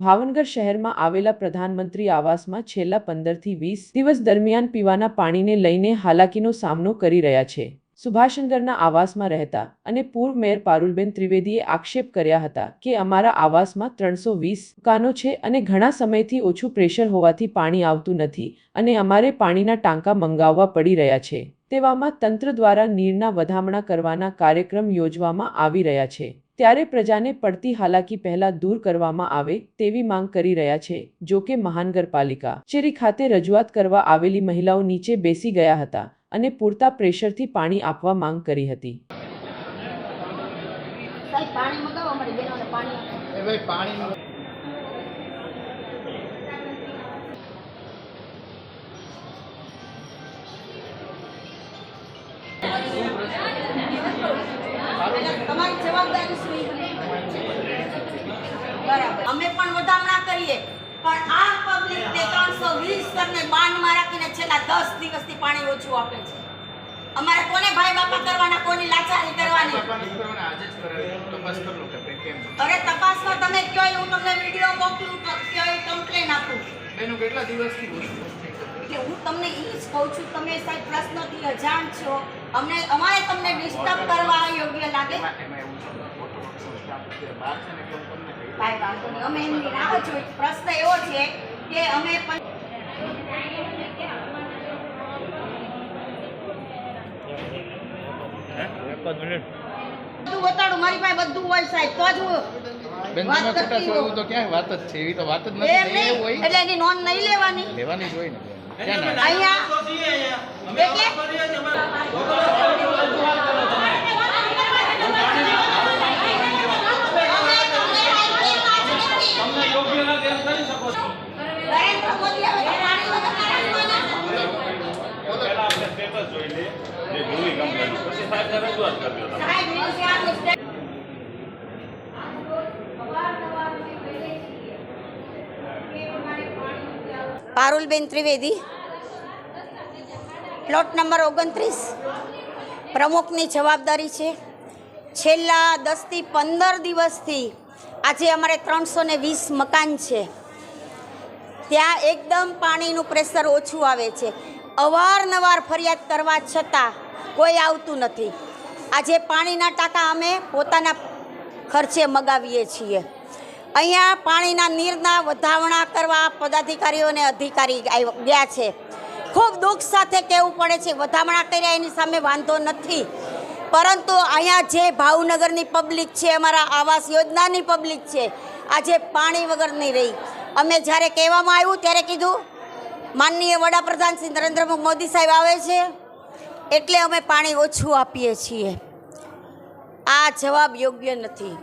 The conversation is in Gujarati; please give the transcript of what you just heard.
ભાવનગર શહેરમાં આવેલા પ્રધાનમંત્રી આવાસમાં છેલ્લા પંદરથી વીસ દિવસ દરમિયાન પીવાના પાણીને લઈને હાલાકીનો સામનો કરી રહ્યા છે. સુભાષનગરના આવાસમાં રહેતા અને પૂર્વ મેયર પારુલબેન ત્રિવેદીએ આક્ષેપ કર્યા હતા કે અમારા આવાસમાં ત્રણસો વીસ દુકાનો છે અને ઘણા સમયથી ઓછું પ્રેશર હોવાથી પાણી આવતું નથી અને અમારે પાણીના ટાંકા મંગાવવા પડી રહ્યા છે. તેવામાં તંત્ર દ્વારા નીરના વધામણા કરવાના કાર્યક્રમ યોજવામાં આવી રહ્યા છે. ત્યારે પ્રજાને પડતી હાલાકી પહેલા દૂર કરવામાં આવે તેવી માંગ કરી રહ્યા છે જો કે મહાનગરપાલિકા ચેરી ખાતે રજૂઆત કરવા આવેલી મહિલાઓ નીચે બેસી ગયા હતા અને પૂરતા પ્રેશરથી પાણી આપવા માંગ કરી હતી. સાહેબ પાણી મગાવો અમારી બહેનોને પાણી આપો એ ભાઈ પાણી તમારી જવાબદારી શું બરાબર અમે પણ વધામણા કરીએ પણ આ પબ્લિકને ત્રણસો વીસ કરને બાંધમાં રાખીને છેલ્લા દસ દિવસથી પાણી ઓછું આપે છે અમારે કોને ભાઈ બાપા કરવાના કોની લાચારી કરવાની અરે તપાસમાં તમે કયો હું તમને વીડિયો મોકલું તો કયો કમ્પ્લેન આપું બેનો કેટલા દિવસથી એટલે હું તમને એ જ કહું છું તમે સાહેબ પ્રશ્નોથી અજાણ છો. અમને અમારે તમને ડિસ્ટર્બ કરવા યોગ્ય લાગે. કાંઈ વાંધો નહીં અમે એમની રાહ જોઈ. પ્રશ્ન એવો છે કે અમે પણ બધું બતાડું મારી પાસે બધું હોય સાહેબ. તો જ હું તમે ખોટા છો એવું તો ક્યાંય વાત જ છે એવી તો વાત જ નથી. નહીં હોય. એટલે એની નોંધ નહીં લેવાની. લેવાની જ હોય ને. જોઈ જે પછી રજૂઆત કરજો તમે સાહેબ વિશે આટલું step Parulben Trivedi. Plot number ઓગણત્રીસ. પ્રમુખની જવાબદારી છે. છેલ્લા દસથી પંદર દિવસથી આજે અમારે ત્રણસો ને વીસ મકાન છે. ત્યાં એકદમ પાણીનું પ્રેશર ઓછું આવે છે. અવારનવાર ફરિયાદ કરવા છતાં કોઈ આવતું નથી. આજે પાણીના ટાંકા અમે પોતાના ખર્ચે મગાવીએ છીએ. અહીંયા પાણીના નીરના વધાવણા કરવા પદાધિકારીઓને અધિકારી ગયા છે. ખૂબ દુઃખ સાથે કહેવું પડે છે વધામણા કર્યા એની સામે વાંધો નથી. પરંતુ અહીંયા જે ભાવનગરની પબ્લિક છે, અમારા આવાસ યોજનાની પબ્લિક છે, આજે પાણી વગર નહીં રહી. અમે જ્યારે કહેવામાં આવ્યું ત્યારે કીધું, માનનીય વડાપ્રધાન શ્રી નરેન્દ્ર મોદી સાહેબ આવે છે, એટલે અમે પાણી ઓછું આપીએ છીએ. આ જવાબ યોગ્ય નથી.